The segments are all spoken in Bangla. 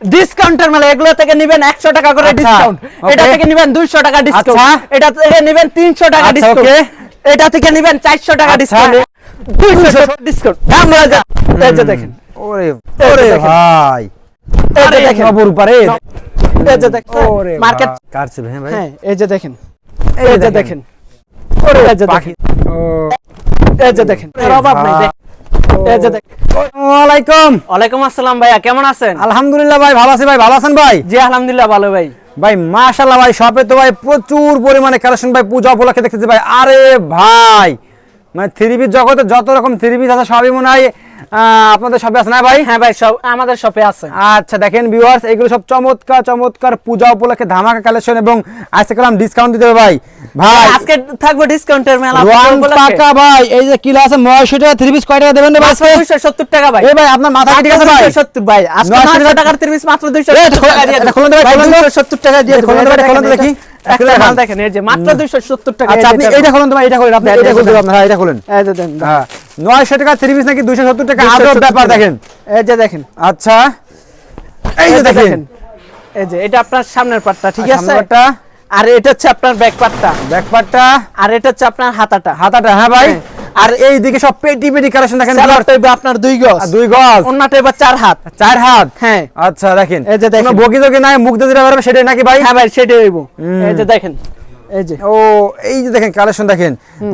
ডিসকাউন্টের মেলা এগুলো থেকে নিবেন একশো টাকা করে আচ্ছা, ডিসকাউন্ট এটা থেকে নিবেন দুইশো টাকা ডিসকাউন্ট আচ্ছা। এটা থেকে নিবেন তিনশো টাকা আচ্ছা, ডিসকাউন্ট এটা থেকে নিবেন চারশো টাকা আচ্ছা। ডিসকাউন্ট দুইশো টাকা ডিসকাউন্ট আমরা যা এই যে দেখেন ওরে ওরে দেখেন। ভাই এই যে দেখেন খবর এই যে দেখেন ওরে মার্কেট কাটছে হ্যাঁ ভাই হ্যাঁ এই যে দেখেন এই যে দেখেন। দেখেন ওরে এই যে দেখেন ও এই যে দেখেন এর অভাব নাই দেখ এই যে দেখেন ওয়ালাইকুম। ওয়ালাইকুম আসসালাম ভাইয়া কেমন আছেন? আলহামদুলিল্লাহ ভাই ভালো আছি ভাই ভালো আছেন ভাই? জি আলহামদুলিল্লাহ ভালো ভাই। ভাই মাশাআল্লাহ ভাই শপে তো ভাই প্রচুর পরিমাণে কালেকশন ভাই পূজা উপলক্ষে দেখতেছি ভাই। আরে ভাই মানে থ্রি পিস জগতে যত রকম থ্রি পিস আছে সবই মনে হয় আপনাদের শপে আছে না ভাই হ্যাঁ ভাই সব আমাদের শপে আছে আচ্ছা দেখেন ভিউয়ার্স এগুলো সব চমৎকার চমৎকার পূজা উপলক্ষে ধামাকা কালেকশন এবং আজকে কালাম ডিসকাউন্ট দিতে ভাই ভাই আজকে থাকবে ডিসকাউন্টের মেলা পাকা ভাই এই যে কিলো আছে 900 টাকা থ্রি পিস কয় টাকা দেবেন ভাই আজকে দুইশো সত্তর টাকা ভাই এই ভাই আপনার মাথা ঠিক আছে ভাই সত্তর ভাই আজকে 900 নয়শো টাকা- টাকার তিরিশ মাত্র দুইশো এই, সত্তর টাকা দিয়ে এটা। খুলুন ভাই, ভাই, খুলুন তো। 270 টাকা দিয়ে। খুলুন ভাই, খুলুন দেখি। একটা মাল দেখান। এই যে মাত্র দুইশো সত্তর টাকা আচ্ছা আপনি যে এইটা খুলুন ভাই এটা খুলুন আপনি এটা খুলুন। আপনারা হ্যাঁ, এটা খুলুন এই যে দেন, দেন। হ্যাঁ 900 টাকা থ্রি পিস নাকি 270 টাকা? আদর ব্যাপার দেখেন। এই যে দেখেন। আচ্ছা। এই যে দেখেন। এই যে এটা আপনার সামনের পাটটা ঠিক আছে? সামনেরটা আর এটা হচ্ছে আপনার ব্যাক পাটটা। ব্যাক পার্টটা আর এটা হচ্ছে আপনার হাতাটা। হাতাটা হ্যাঁ ভাই। হ্যাঁ। আর এই দিকে সব পেটি পেটি কালেকশন দেখেন। আপনার দুই গজ। দুই গজ। অন্যটা এবার চার হাত। চার হাত? হ্যাঁ। আচ্ছা দেখেন। এই যে দেখেন। বকি দকি নাই? মুখ যেটা বেরোবে সেটাই নাকি ভাই? হ্যাঁ ভাই সেটাই হইব। এই যে দেখেন। এই যে। ও এই যে দেখেন কালেকশন দেখেন।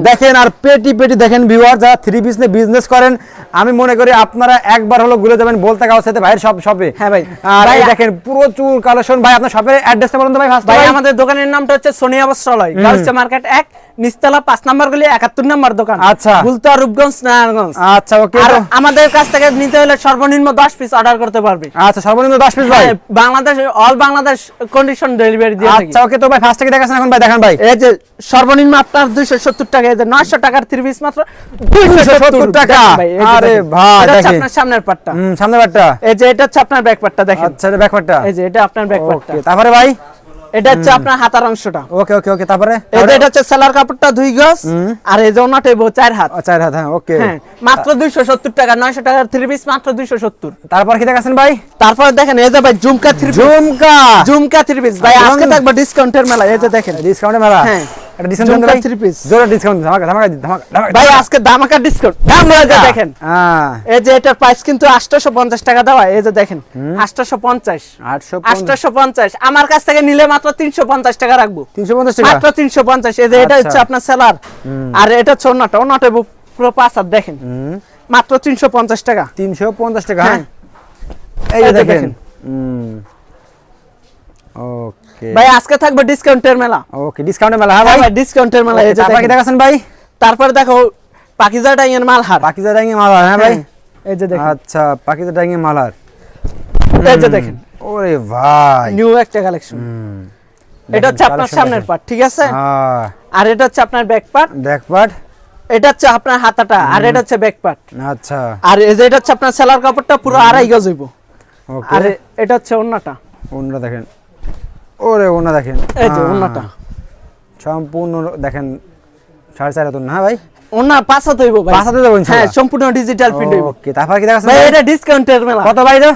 দেখেন আর পেটি পেটি দেখেন ভিউয়ার যারা থ্রি পিস নিয়ে বিজনেস করেন আমি মনে করি আপনারা একবার হলো ঘুরে যাবেন বলতে সাথে ভাইয়ের সব শপে হ্যাঁ ভাই। আর এই দেখেন প্রচুর কালেকশন ভাই আপনার শপের অ্যাড্রেসটা বলুন তো ভাই ফার্স্ট ভাই ভাই আমাদের দোকানের নামটা হচ্ছে সোনিয়া বস্ত্রালয় গার্লস মার্কেট এক। নিস্তালা পাঁচ নাম্বার গলি একাত্তর নাম্বার দোকান। আচ্ছা। বুলতা রূপগঞ্জ নারায়ণগঞ্জ। আচ্ছা ওকে। আর আমাদের কাছ থেকে নিতে হলে সর্বনিম্ন দশ পিস অর্ডার করতে পারবে। আচ্ছা সর্বনিম্ন 10 পিস ভাই। হ্যাঁ, Bangladesh all Bangladesh condition delivery দিয়ে থাকি। আচ্ছা ওকে তো ভাই ফার্স্ট থেকে দেখাছেন এখন ভাই দেখান ভাই। এই যে সর্বনিম্ন আপনার দুইশো সত্তর টাকা এই যে নয়শো টাকার থ্রি পিস মাত্র 270 টাকা। আরে ভাই, দেখেন। আপনার সামনের পাটটা। হুম সামনে বারটা এই যে এটা হচ্ছে আপনার ব্যাক পাটটা দেখেন। আচ্ছা এটা ব্যাক পার্টটা এই যে এটা আপনার ব্যাক পাটটা। ওকে তারপরে ভাই? এটা হচ্ছে আপনার হাতার অংশটা। ওকে ওকে ওকে তারপরে? এটা হচ্ছে সেলার কাপড়টা দুই গজ আর এই যে ওনাটা হইবো চার হাত। চার হাত হ্যাঁ ওকে। হ্যাঁ মাত্র দুইশো সত্তর টাকা নয়শো টাকার থ্রি পিস মাত্র দুইশো সত্তর। তারপর কি দেখাছেন ভাই? তারপর দেখেন এই যে ভাই ঝুমকা থ্রি ঝুমকা! ঝুমকা থ্রি পিস ভাই আজকে। থাকবে ডিসকাউন্টের মেলা এই যে দেখেন। ডিসকাউন্টের মেলা? হ্যাঁ। এটা ডিসকাউন্ট ভাই। three piece। জোরে ডিসকাউন্ট ধামাকা ধামাকা ধামাকা ধামাকা। ভাই আজকে দামাকা ডিসকাউন্ট এই যে দেখেন হ্যাঁ। এই যে এটার প্রাইস কিন্তু আটশো পঞ্চাশ টাকা দেওয়া এই যে দেখেন আটশো পঞ্চাশ 850 আমার কাছ থেকে নিলে মাত্র তিনশো পঞ্চাশ টাকা রাখব। 350 টাকা? মাত্র তিনশো পঞ্চাশ এই যে এটা আচ্ছা। হচ্ছে আপনার সেলার আর এটা হচ্ছে অন্যটা। অন্যটা পুরো পাঁচ হাত দেখেন মাত্র তিনশো পঞ্চাশ টাকা। 350 টাকা হ্যাঁ। এই যে দেখেন। দেখেন। ওকে। ভাই আজকে থাকবে ডিসকাউন্টের মেলা। ওকে ডিসকাউন্টে মেলা হ্যাঁ হ্যাঁ ভাই। ডিসকাউন্টের মেলা এই যে তারপর দেখাছেন ভাই? তারপরে দেখো পাকিজা ডাইয়ের মাল হার বাকি যা ডাঙ্গি হ্যাঁ ভাই? এই যে দেখেন। আচ্ছা বাকি যা ডাঙ্গি মালার এই যে দেখেন। ওরে ভাই। নিউ একটা কালেকশন এটা হচ্ছে আপনার সামনের। পার্ট ঠিক আছে? হ্যাঁ। আর এটা হচ্ছে আপনার ব্যাক পার্ট দেখ পাট এটা হচ্ছে আপনার হাতাটা আর এটা হচ্ছে ব্যাক পার্ট আচ্ছা। আর এই যে এটা হচ্ছে আপনার সেলার কাপড়টা পুরো আড়াই গজ হইব। ওকে আর এটা হচ্ছে অন্যটা ওনা দেখেন। ওরে ওনা দেখেন। এই যে অন্যটা সম্পূর্ণ দেখেন সাড়ে চার হাত না হ্যাঁ ভাই? অন্য পাঁচ হইব ভাই। পাঁচ ইনশাআল্লাহ? হ্যাঁ সম্পূর্ণ ডিজিটাল প্রিন্ট হইব। ওকে তারপর কি দেখাচ্ছেন ভাই? এটা ডিসকাউন্টের মেলা। কত ভাই তো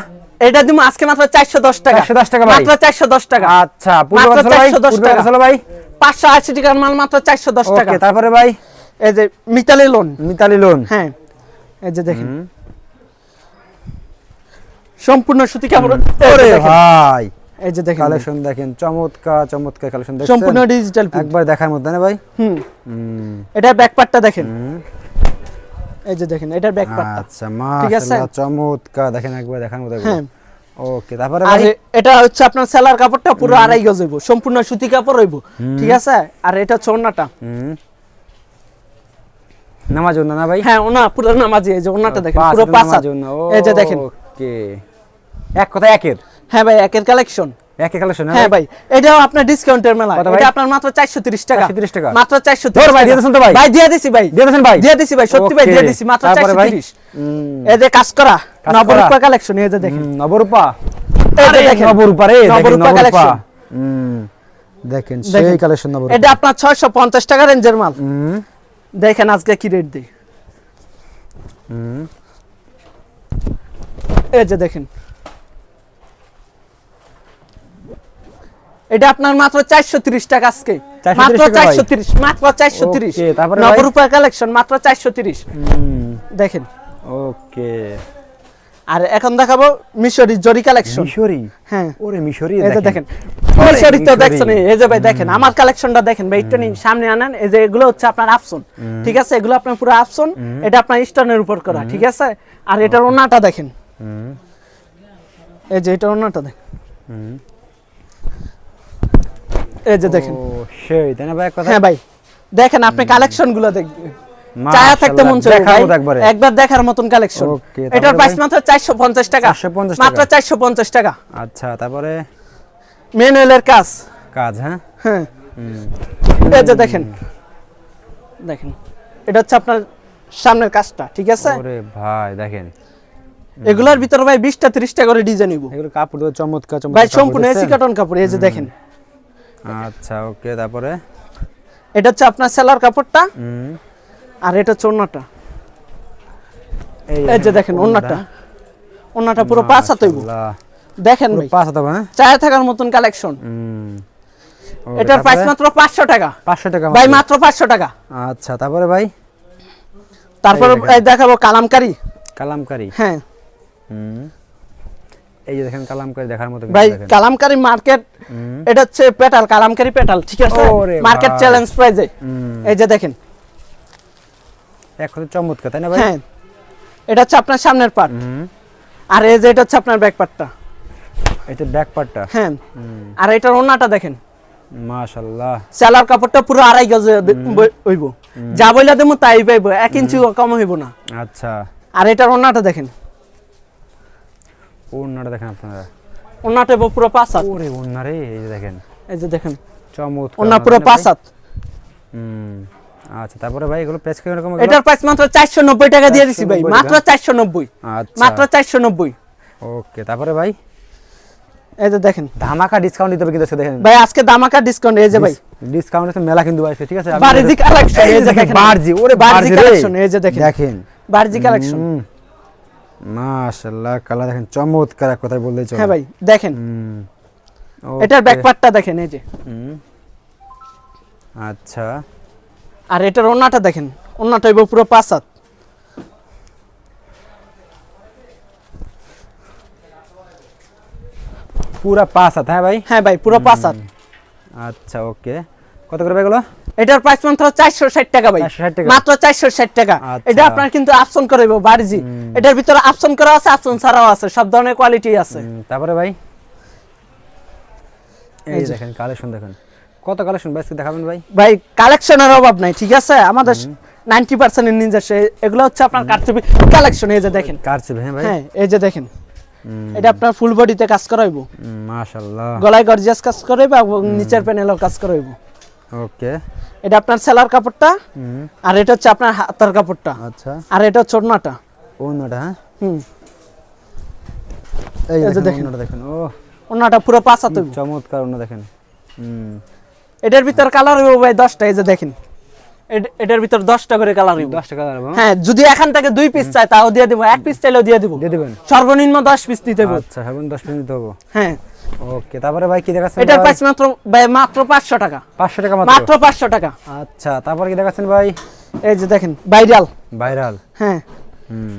এটা দিমু আজকে মাত্র 410 টাকা। 410 টাকা ভাই। মাত্র 410 টাকা। আচ্ছা পূর্ব মাত্র ভাই 410 পূর্ব টাকা। কথা ভাই। 580 টাকার মাল মাত্র 410 টাকা ওকে তারপরে ভাই? এই যে মিতালি লোন মিতালি লোন হ্যাঁ এই যে দেখেন। সম্পূর্ণ সুতি কাপড়। ওরে ভাই। এই যে দেখেন কালেকশন দেখেন চমৎকার চমৎকার কালেকশন দেখেন সম্পূর্ণ ডিজিটাল একবার দেখার মধ্যে না ভাই? হুম। এটা ব্যাক পার্টটা দেখেন। এই যে দেখেন এটার ব্যাক পার্টটা আচ্ছা ঠিক আছে? মাশাআল্লাহ চমৎকার। দেখেন একবার দেখার মধ্যে হ্যাঁ। ওকে তারপরে ভাই? এটা হচ্ছে আপনার সেলার কাপড়টা পুরো আড়াই গজ হইব। সম্পূর্ণ সুতি কাপড় হইব। ঠিক আছে? আর এটা হচ্ছে ওন্নাটা হুম। নামাজ জন্য না ভাই? হ্যাঁ ওনা পুরো নামাজি। এই যে ওন্নাটা দেখেন পুরো পাঁচ এই যে দেখেন। ওকে এক কথা একের। হ্যাঁ ভাই একের কালেকশন একের কালেকশন হ্যাঁ ভাই। এটাও আপনার ডিসকাউন্টের মেলা। এটা আপনার মাত্র 430 টাকা। 430 টাকা। মাত্র 430 ধর ভাই, দিয়ে দিয়েছেন তো ভাই? ভাই দিয়ে দিছি ভাই। দিয়ে দিয়েছেন ভাই? দিয়ে দিছি ভাই সত্যি ভাই দিয়ে দিছি মাত্র 430 এই যে কাজ করা নবরূপা কালেকশন এই যে দেখেন। নবরূপা। এই যে দেখেন নবরূপা রে নবরূপা কালেকশন দেখেন। সেই কালেকশন নবরূপা। এটা আপনার 650 টাকা রেঞ্জের মাল। দেখেন আজকে কি রেট দেই। এই যে দেখেন এটা আপনার মাত্র চারশো তিরিশ টাকা আজকে। মাত্র টাকা ভাই? চারশো তিরিশ মাত্র চারশো তিরিশ। Okay, তারপরে নবরূপা কালেকশন মাত্র চারশো তিরিশ। হুম। দেখেন। ওকে। আর এখন দেখাবো মিশরি জরি কালেকশন মিশরি? হ্যাঁ। ওরে মিশরি যে দেখেন। মিশরি। তো দেখছেন? এই যে ভাই দেখেন। আমার কালেকশনটা দেখেন ভাই একটু নিন, সামনে আনেন। এই যে এগুলো হচ্ছে আপনার আপসন ঠিক আছে? এগুলো আপনার পুরো আপসন এটা আপনার স্টোনের উপর করা ঠিক আছে? আর এটার ওনাটা দেখেন। এই যে এটার ওনাটা দেখেন। এই যে দেখেন। সেই তাই না ভাই কথা? হ্যাঁ ভাই দেখেন আপনি কালেকশনগুলো দেখবেন চায়া থাকতে মন দেখার ভাই। একবার। দেখার মতন কালেকশন। এটার প্রাইস মাত্র চারশো পঞ্চাশ টাকা। 450 টাকা। মাত্র চারশো পঞ্চাশ টাকা। আচ্ছা তারপরে? ম্যানুয়ালের কাজ। কাজ হ্যাঁ? হ্যাঁ। এই যে দেখেন। দেখেন এটা হচ্ছে আপনার সামনের কাজটা ঠিক আছে? ওরে ভাই দেখেন। এগুলোর ভিতরে ভাই বিশটা ত্রিশটা করে ডিজাইন নিব। এগুলো কাপড় চমৎকার চমৎকার ভাই সম্পূর্ণ এসি? কাটন কাপড় এই যে দেখেন। আচ্ছা ওকে তারপরে? এটা হচ্ছে আপনার সেলার কাপড়টা। আর এটা হচ্ছে ওন্নাটা এই যে দেখেন ওন্নাটা ওন্নাটা পুরো পাঁচ হাত হইব। দেখেন ভাই। পাঁচ হাত হ্যাঁ? চায় থাকার মতন কালেকশন এটার প্রাইস মাত্র পাঁচশো টাকা। পাঁচশো টাকা ভাই মাত্র। মাত্র পাঁচশো টাকা। আচ্ছা তারপরে ভাই? তারপরে দেখাবো কালামকারি। কালামকারি। হ্যাঁ। হুম। এই যে দেখেন কালামকারি দেখার মতো ভাই কালামকারি মার্কেট এটা হচ্ছে পেটাল কালামকারি পেটাল ঠিক আছে? মার্কেট চ্যালেঞ্জ প্রাইজে এই যে দেখেন। কথা চমৎকার তাই না ভাই? হ্যাঁ। এটা হচ্ছে আপনার সামনের পার্ট আর এই যে এটা হচ্ছে আপনার ব্যাক পার্টটা এটা ব্যাক পার্টটা হ্যাঁ। আর এটার ওন্নাটা দেখেন। মাশাআল্লাহ সেলার কাপড়টা পুরো আড়াই গজ হইব। যা বইলা দেবো তাই পাইব। এক ইঞ্চি কম হইব না। আচ্ছা। আর এটার ওন্নাটা দেখেন। ওড়নাটা দেখেন আপনারা। হইব পুরো পাঁচ হাত। ওরে ওড়না রে এই যে দেখেন। এই যে দেখেন। চমৎকার ওড়না পুরো পাঁচ হাত। হুম আচ্ছা তারপরে ভাই এগুলো প্রাইস কীরকম এগুলো? এটার প্রাইস মাত্র চারশো নব্বই টাকা দিয়ে দিছি ভাই। মাত্র চারশো নব্বই। আচ্ছা। মাত্র চারশো নব্বই। ওকে তারপরে ভাই? এই যে দেখেন। ধামাকা ডিসকাউন্ট দিতে হবে কিন্তু দেখেন। ভাই আজকে দামাকা ডিসকাউন্ট এই যে ভাই। ডিসকাউন্ট আছে মেলা কিন্তু ভাই ঠিক আছে? বারজি কালেকশন এই যে দেখেন বারজি ওরে বারজি কালেকশন এই যে দেখেন। দেখেন। বারজি কালেকশন। মাশাআল্লাহ কালা দেখেন চমৎকার বললেই চলে। হ্যাঁ ভাই দেখেন। এটার। ব্যাক পার্টটা দেখেন এই যে। আচ্ছা। আর এটার ওন্নাটা দেখেন ওন্নাটা হইব পুরো পাঁচ হাত। পুরা পাঁচ হাত হ্যাঁ ভাই? হ্যাঁ ভাই পুরো পাঁচ হাত। আচ্ছা ওকে। কত করে ভাই এগুলো? এটার প্রাইস মাত্র চারশো ষাট টাকা ভাই। মাত্র চারশো ষাট টাকা। আচ্ছা। এটা আপনার কিন্তু আপশন করাইবো বারজি। এটার ভিতরে আপশন করা আছে আপশন ছাড়াও আছে সব ধরনের কোয়ালিটি আছে। তারপরে ভাই? এই। দেখেন কালেকশন দেখেন। কত কালেকশন ভাই দেখাবেন ভাই? ভাই কালেকশনের অভাব নাই ঠিক আছে? আমাদের নাইনটি পার্সেন্টের নিজস্ব এগুলো হচ্ছে আপনার কারচুপি কালেকশন এই যে দেখেন। কার চেবে হ্যাঁ ভাই? হ্যাঁ এই যে দেখেন। এটা আপনার ফুল বডিতে কাজ করাইবো মাশাআল্লাহ। গলায় গর্জিয়াস কাজ করাইবো এবং নিচের প্যানেলও কাজ করাইবো ওকে। এটা আপনার সেলার কাপড়টা আর এটা হচ্ছে আপনার হাতার কাপড়টা। আচ্ছা। আর এটা হচ্ছে ওড়নাটা। অন্যটা হ্যাঁ? হুম। এই যে দেখেন। দেখেন। দেখেন ও ওড়নাটা পুরো পাঁচ হাত চমৎকার অন্য দেখেন। হুম। এটার ভিতর কালার হইব ভাই দশটা এই যে দেখেন। এটার ভিতর দশটা করে কালার হইব। দশ টাকা দাঁড়াবো হ্যাঁ? যদি এখান থেকে দুই পিস চাই তাও দিয়ে দিব। এক পিস চাইলেও দিয়ে দিব। দিয়ে দেবেন? সর্বনিম্ন দশ পিস দিতে হবে আচ্ছা এখন দশ মিনিট দিতে হব হ্যাঁ। ওকে তারপরে ভাই কি দেখাচ্ছেন এটার প্রাইস মাত্র ভাই মাত্র পাঁচশো টাকা। পাঁচশো টাকা মাত্র? মাত্র পাঁচশো টাকা। আচ্ছা তারপরে কি দেখাচ্ছেন ভাই? এই যে দেখেন ভাইরাল। ভাইরাল। হ্যাঁ। হুম।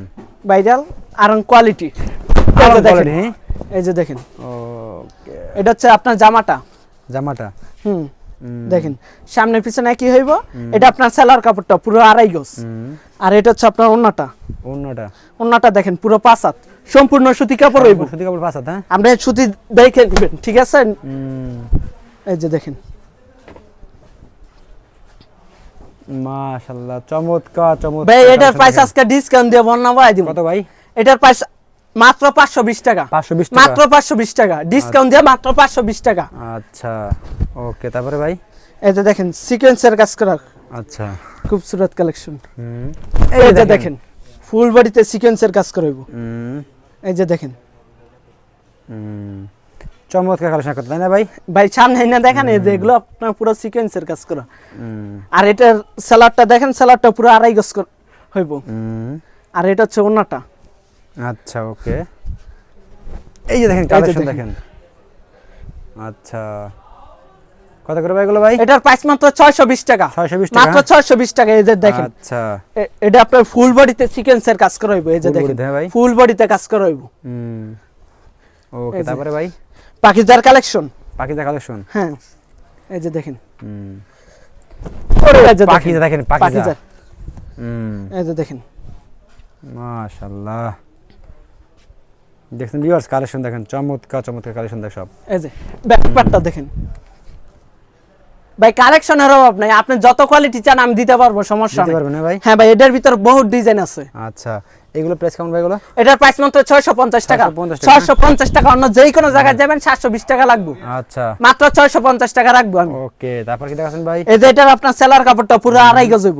ভাইরাল আর কোয়ালিটি হ্যাঁ? এই যে দেখেন। ওকে। এটা হচ্ছে আপনার জামাটা। জামাটা? হুম। দেখেন সামনে পিছনে কি হইব? এটা আপনার সেলার কাপড়টা পুরো আড়াই গজ। আর এটা হচ্ছে আপনার ওন্নাটা। অন্যটা ওন্নাটা দেখেন পুরো পাঁচ সম্পূর্ণ সুতি কাপড় হইব। সুতি কাপড় পাঁচ হ্যাঁ? আমরা সুতি দেখে নেবেন ঠিক আছে? এই যে দেখেন। মাশাআল্লাহ চমৎকার চমৎকার। ভাই এটার প্রাইস আজকে ডিসকাউন্ট দিয়ে বন্যা ভাই দিব। কত ভাই? এটার প্রাইস মাত্র পাঁচশো বিশ টাকা। পাঁচশো বিশ মাত্র টাকা পাঁচশো বিশ টাকা। ডিসকাউন্ট দিয়ে মাত্র পাঁচশো বিশ টাকা। আচ্ছা ওকে তারপরে ভাই? এই যে দেখেন সিকোয়েন্সের কাজ করা। আচ্ছা। খুবসুরত কালেকশন হুম। এই যে দেখেন। ফুল বডিতে সিকোয়েন্সের কাজ করাইব। হুম। এই যে দেখেন। হুম। চমৎকার কালেকশন করতে তাই না ভাই? ভাই সামনে না দেখেন এই যে এগুলো আপনার পুরো সিকোয়েন্সের কাজ করা। হুম। আর এটার স্যালাডটা দেখেন স্যালাডটা পুরো আড়াই গজ হইব। হুম। আর এটা হচ্ছে ওনাটা আচ্ছা ওকে। এই যে দেখেন কালেকশন। দেখেন। আচ্ছা। কত করে ভাই এগুলো ভাই? এটার প্রাইস মাত্র ছয়শো বিশ টাকা। 620 টাকা, মাত্র হ্যাঁ? ছয়শো বিশ টাকা এই যে দেখেন। আচ্ছা। এটা আপনার ফুল বডিতে সিকোয়েন্সের কাজ করা হইব এই যে দেখেন। হ্যাঁ? ফুল বডিতে কাজ করা হইব। হুম। ওকে তারপরে ভাই? পাকিজার কালেকশন পাখিজা কালেকশন হ্যাঁ। এই যে দেখেন। হুম। দেখেন। পাকিজার হুম। এই যে দেখেন। মাশাআল্লাহ। দেখছেন ভিউয়ার্স কালেকশন দেখেন চমৎকার চমৎকার কালেকশন দেখ সব। এই যে ব্যাকপ্যাকটা দেখেন। ভাই কালেকশনের অভাব নাই। আপনি যত কোয়ালিটি চান আমি দিতে পারব সমস্যা দিতে পারবেন না ভাই? হ্যাঁ ভাই এটার ভিতর বহুত ডিজাইন আছে। আচ্ছা এগুলো প্রাইস কেমন ভাই এগুলো? এটার প্রাইস মাত্র ছয়শো পঞ্চাশ টাকা। 650 টাকা। অন্য যে কোনো জায়গায় যাবেন সাতশো বিশ টাকা লাগবে। আচ্ছা। মাত্র ছয়শো পঞ্চাশ টাকা রাখব আমি। ওকে তারপর কি দেখাচ্ছেন ভাই? এই যে এটার আপনার সেলার কাপড়টা পুরো আড়াই গজ হইব।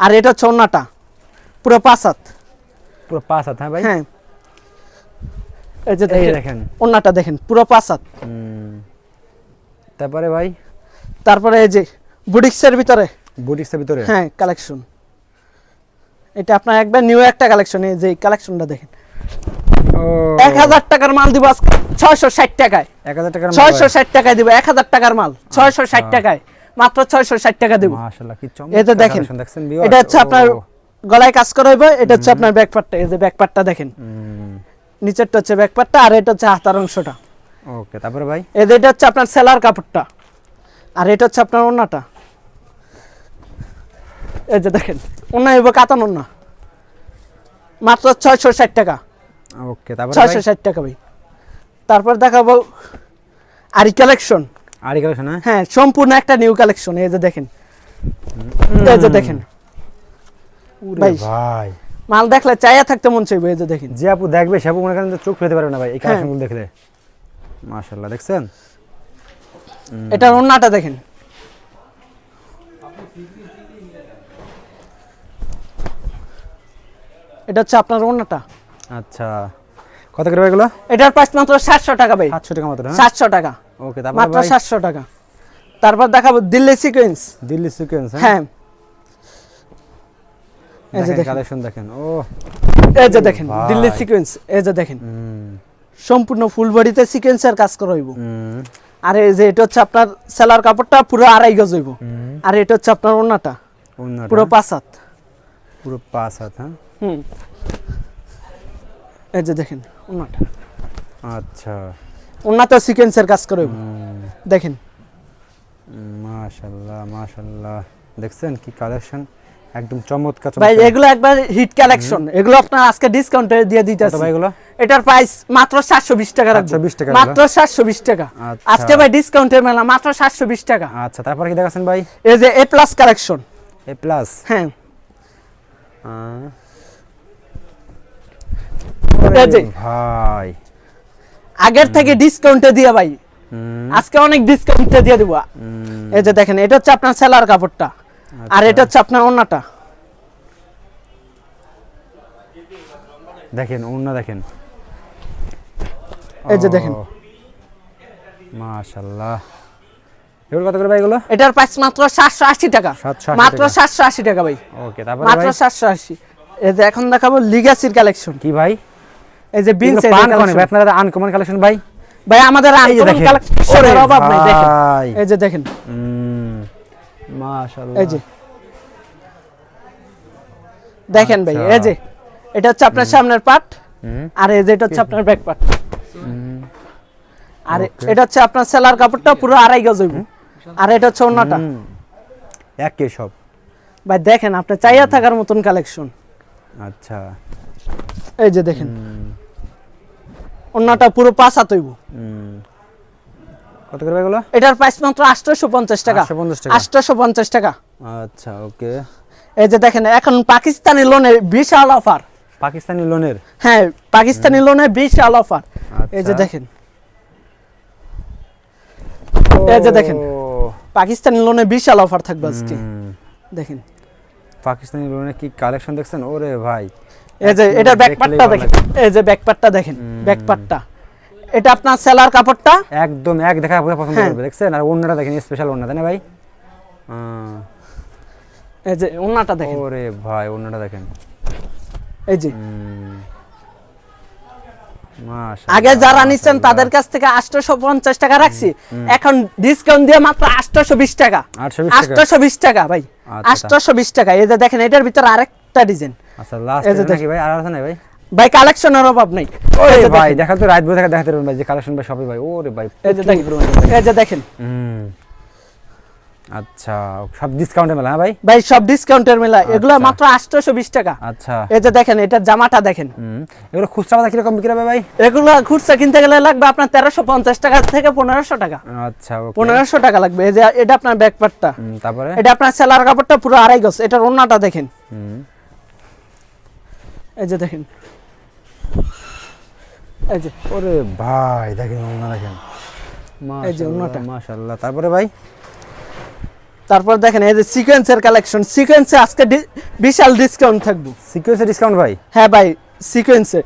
আর এটা অন্যটা। পুরো পাঁচ হাত। পুরো পাঁচ হাত হ্যাঁ ভাই? হ্যাঁ। এই যে দেখেন দেখেন। অন্যটা দেখেন পুরো পাঁচ হাত। হুম। তারপরে ভাই? তারপরে এই যে বুটিক্সের ভিতরে। বুটিক্সের ভিতরে? হ্যাঁ কালেকশন এটা আপনার একবার নিউ একটা কালেকশন এই যে কালেকশনটা দেখেন। এক হাজার টাকার মাল দিব আজকে ছয়শো ষাট টাকায়। এক হাজার টাকার ছয়শো ষাট টাকায় দিব এক হাজার টাকার মাল। ছয়শো ষাট আচ্ছা। টাকায় মাত্র ছয়শো ষাট টাকা দিব। চমৎকার দেখেন? এটা হচ্ছে আপনার গলায় কাজ করা হইব এটা হচ্ছে আপনার ব্যাকপার্টটা এই যে ব্যাকপার্টটা দেখেন। নিচেরটা হচ্ছে ব্যাকপার্টটা আর এটা হচ্ছে হাতার অংশটা। ওকে তারপরে ভাই? এই যে এটা হচ্ছে আপনার সেলার কাপড়টা। আর এটা হচ্ছে আপনার ওন্নাটা। এই যে দেখেন ওন্না হইব কাতান ওন্না। মাত্র ছয়শো ষাট টাকা। ওকে তারপরে ছয়শো ষাট টাকা ভাই। তারপর দেখাবো আরি কালেকশন। আরি কালেকশন হ্যাঁ? হ্যাঁ সম্পূর্ণ একটা নিউ কালেকশন এই যে দেখেন। এই যে দেখেন। ভাই। ভাই। মাল দেখলে চাইয়া থাকতে মন চাইবে এই যে দেখেন। যে আপু দেখবে সে আপু মনে করেন চোখ ফেলতে পারবে না ভাই এই হ্যাঁ। কালেকশনগুলো দেখলে। মাশাআল্লাহ দেখছেন? এটার ওন্নাটা দেখেন। এটা হচ্ছে আপনার ওন্নাটা আচ্ছা। কত করে এগুলো? এটার প্রাইস মাত্র সাতশো টাকা ভাই। সাতশো টাকা মতো হ্যাঁ? সাতশো টাকা। ওকে তারপরে মাত্র ভাই? সাতশো টাকা। তারপর দেখাবো দিল্লি সিকোয়েন্স দিল্লি সিকোয়েন্স হ্যাঁ? এই যে দেখেন দেখেন। কালেকশন দেখেন ও। এই যে দেখেন দিল্লি সিকোয়েন্স এই যে দেখেন। হুম। সম্পূর্ণ ফুল বডিতে সিকোয়েন্সের কাজ করা হইব হুম। আর এই যে এটা হচ্ছে আপনার সেলার কাপড়টা পুরো আড়াই গজ হইব। আর এটা হচ্ছে আপনার ওন্নাটা ওন্নাটা, পুরো পাঁচ হাত। পুরো পাঁচ হাত হ্যাঁ? হুম। এই যে দেখেন ওন্নাটা আচ্ছা। ওন্নাতেও সিকোয়েন্সের কাজ করা দেখেন। মাশাআল্লাহ মাশাআল্লাহ দেখছেন কি কালেকশন একদম চমৎকার ভাই এগুলো একবার হিট কালেকশন এগুলো আপনার আজকে ডিসকাউন্টে দিয়ে দিতেছি ভাই এগুলো? এটার প্রাইস মাত্র সাতশো বিশ টাকা রাখব। 720 টাকা মাত্র সাতশো বিশ টাকা। আচ্ছা। আজকে ভাই ডিসকাউন্টের মেলা মাত্র সাতশো বিশ টাকা। আচ্ছা তারপর কি ভাই? এই যে A plus collection A plus হ্যাঁ। ভাই। আগের থেকে ডিসকাউন্টে দিয়ে ভাই। আজকে অনেক ডিসকাউন্টে দিয়ে দিব। এই যে দেখেন এটা হচ্ছে আপনার সেলার কাপড়টা। আর আচ্ছা। এটা হচ্ছে আপনার ওন্নাটা। দেখেন অন্য দেখেন। এই যে দেখেন। মাশাআল্লাহ। এগুলো কত করে ভাই এগুলো? এটার প্রাইস মাত্র সাতশো আশি টাকা। মাত্র টাকা। সাতশো আশি টাকা ভাই। ওকে তারপরে মাত্র ভাই? সাতশো আশি। এই যে এখন দেখাবো লিগাসির কালেকশন কি ভাই? এই যে আপনারা আনকমন কালেকশন ভাই? ভাই? আমাদের আনকমন। কালেকশনের অভাব নাই দেখেন। এই যে দেখেন। মাশাআল্লাহ। এই যে। দেখেন ভাই আচ্ছা। এই যে। এটা হচ্ছে আপনার সামনের পার্ট আর এই যে এটা হচ্ছে আপনার ব্যাক পার্ট আর এটা হচ্ছে আপনার সেলার কাপড়টা পুরো আড়াই গজ হইব। আর এটা হচ্ছে ওন্নাটা হুম। একই সব। ভাই দেখেন আপনি চাইয়া থাকার মতন কালেকশন আচ্ছা। এই যে দেখেন। হুম, ওন্নাটা পুরো পাঁচ হাত হইব। কত করে এগুলো? এটার প্রাইস মাত্র আটশোশো পঞ্চাশ টাকা। 850 টাকা। আটশোশো পঞ্চাশ টাকা। আচ্ছা ওকে। এই যে দেখেন এখন পাকিস্তানি লোনে বিশাল অফার। পাকিস্তানি লোনের? হ্যাঁ পাকিস্তানি লোনে বিশাল অফার। এই যে আচ্ছা। দেখেন। এই যে দেখেন পাকিস্তানি লোনে বিশাল অফার থাকবে আজকে। দেখেন। পাকিস্তানি লোনের কি কালেকশন দেখছেন? ওরে ভাই। এই যে এটা ব্যাকপার্টটা দেখেন। এই যে ব্যাকপার্টটা দেখেন ব্যাকপার্টটা এটা আপনার সেলার কাপড়টা? একদম এক দেখা পুরো পছন্দ হ্যাঁ। করবে দেখছেন? আর অন্যটা দেখেন স্পেশাল অন্য তাই না ভাই? এই যে ওন্নাটা দেখেন। ওরে ভাই অন্যটা দেখেন। এই যে। আগে যারা নিচ্ছেন তাদের কাছ থেকে আটশোশো পঞ্চাশ টাকা রাখছি। এখন ডিসকাউন্ট দিয়ে মাত্র আটশোশো বিশ টাকা। 820 টাকা। আটশোশো বিশ টাকা ভাই। আচ্ছা। আটশোশো বিশ টাকা। এই যে দেখেন এটার ভিতরে আরেকটা ডিজাইন আচ্ছা লাস্ট এই যে নাকি ভাই? আর আছে না ভাই? ভাই কালেকশনের অভাব নেই। ওরে ভাই দেখা তো রাত বসে দেখাতে পারবেন ভাই যে কালেকশন ভাই সবই ভাই। ওরে ভাই এই যে দেখেন। এই যে দেখেন। হুম। আচ্ছা সব ডিসকাউন্টে মেলা হ্যাঁ ভাই? ভাই সব ডিসকাউন্টের মেলা। এগুলো আচ্ছা। মাত্র আটশোশো বিশ টাকা। আচ্ছা। এই যে দেখেন এটার জামাটা দেখেন। হুম এগুলো খুচরা বাজার কীরকম বিক্রি হবে ভাই? এগুলো খুচরা কিনতে গেলে লাগবে আপনার তেরোশো পঞ্চাশ টাকা থেকে টাকা। আচ্ছা টাকা লাগবে। এই যে এটা আপনার ব্যাকপারটা হুম, তারপরে? এটা আপনার সেলার কাপড়টা পুরো আড়াই গজ। এটার ওন্নাটা দেখেন। এই যে দেখেন। এই যে। ওরে ভাই দেখেন দেখেন। মাশাআল্লাহ। তারপরে ভাই? তারপর দেখেন এই যে সিকোয়েন্সের কালেকশন সিকোয়েন্সে আজকে বিশাল ডিসকাউন্ট থাকবে। সিকিউরিটি ডিসকাউন্ট ভাই? হ্যাঁ ভাই সিকোয়েন্সে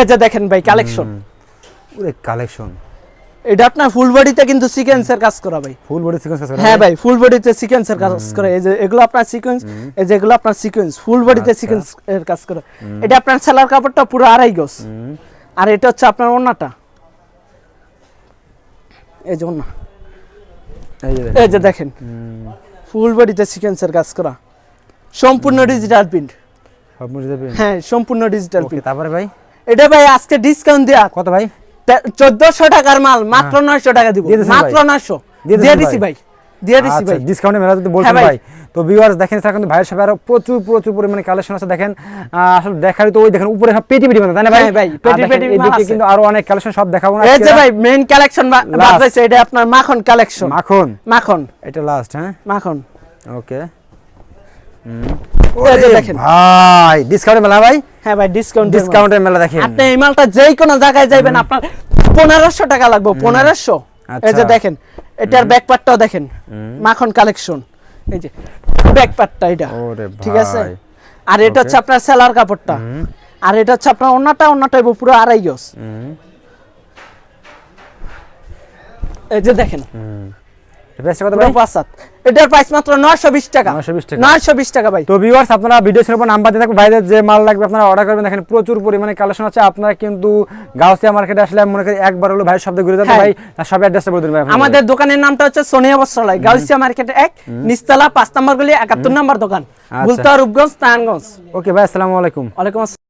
এই যে দেখেন ভাই কালেকশন ওরে কালেকশন এটা আপনার ফুল বডিতে কিন্তু সিকোয়েন্সের কাজ করা ভাই। ফুল বডি সিকোয়েন্স আছে হ্যাঁ ভাই? ফুল বডিতে সিকোয়েন্সের কাজ করে। এই যে এগুলো আপনার সিকোয়েন্স এই যে এগুলো আপনার সিকোয়েন্স ফুল বডিতে। সিকোয়েন্স এর কাজ করে। এটা আপনার সেলার কাপড়টা পুরো আড়াই গজ। আর এটা হচ্ছে আপনার ওন্নাটা এই যে ওন্না এই যে দেখেন। ফুল বডিতে সিকোয়েন্সের কাজ করা। সম্পূর্ণ ডিজিটাল প্রিন্ট হ্যাঁ সম্পূর্ণ ডিজিটাল প্রিন্ট তারপরে ভাই? এটা ভাই আজকে ডিসকাউন্ট দেয়া। কত ভাই? চোদ্দশো টাকার মাল মাত্র নয়শো টাকা দিব। মাত্র ভাই? নয়শো। দিয়ে দিয়ে দিছি ভাই? দিয়ে দিছি আচ্ছা ভাই। ডিসকাউন্টে মেলা যদি বলছেন হ্যাঁ ভাই। তো ভিউয়ার্স দেখেন স্যার কিন্তু ভাইয়ের সাথে আরও প্রচুর প্রচুর পরিমাণে কালেকশন আছে। দেখেন আসলে দেখারই তো ওই দেখেন উপরে সব পেটি পেটি বাঁধা তাই না ভাই? হ্যাঁ ভাই, পেটি পেটি এদিকে কিন্তু আরও অনেক কালেকশন সব দেখাবো না এই যে ভাই মেইন কালেকশন. বাদ এটা আপনার মাখন কালেকশন মাখন? মাখন। এটা লাস্ট হ্যাঁ? মাখন। ওকে দেখেন। ভাই ডিসকাউন্টে মেলা ভাই? হ্যাঁ ভাই ডিসকাউন্ট ডিসকাউন্টের মেলা। দেখেন। আপনি এই মালটা যেই কোনো জায়গায় যাবেন আপনার পনেরোশো টাকা লাগবে পনেরোশো। এই যে আচ্ছা। দেখেন এটার ব্যাকপার্টটাও দেখেন মাখন কালেকশন এই যে ব্যাকপার্টটা এটা ওরে ঠিক আছে? আর এটা হচ্ছে আপনার সেলার কাপড়টা। আর এটা হচ্ছে আপনার অন্যটা অন্যটা পুরো আড়াই গজ। এই যে দেখেন হুম। এটা price টা কত ভাই? পাঁচ হাত। এটার প্রাইস মাত্র নয়শো বিশ টাকা। 920 টাকা। নয়শো বিশ টাকা ভাই। তো ভিউয়ার্স আপনারা ভিডিও ছিল নাম্বার দিয়ে থাকবে ভাইদের যে মাল লাগবে আপনারা অর্ডার করবেন। দেখেন প্রচুর পরিমাণে কালেকশন আছে। আপনারা কিন্তু গাউসিয়া মার্কেটে আসলে মনে করি একবার হলো ভাই শব্দ ঘুরে যাবে। হ্যাঁ। ভাই সব অ্যাড্রেসটা বলে দিন ভাই আমাদের দোকানের নামটা হচ্ছে সোনিয়া বস্ত্রালয়। গাউসিয়া মার্কেট এক নিস্তালা পাঁচ নম্বর গলি একাত্তর নম্বর দোকান। আচ্ছা। বুলতা রূপগঞ্জ নারায়ণগঞ্জ। ওকে ভাই আসসালামু আলাইকুম। আসসালাম।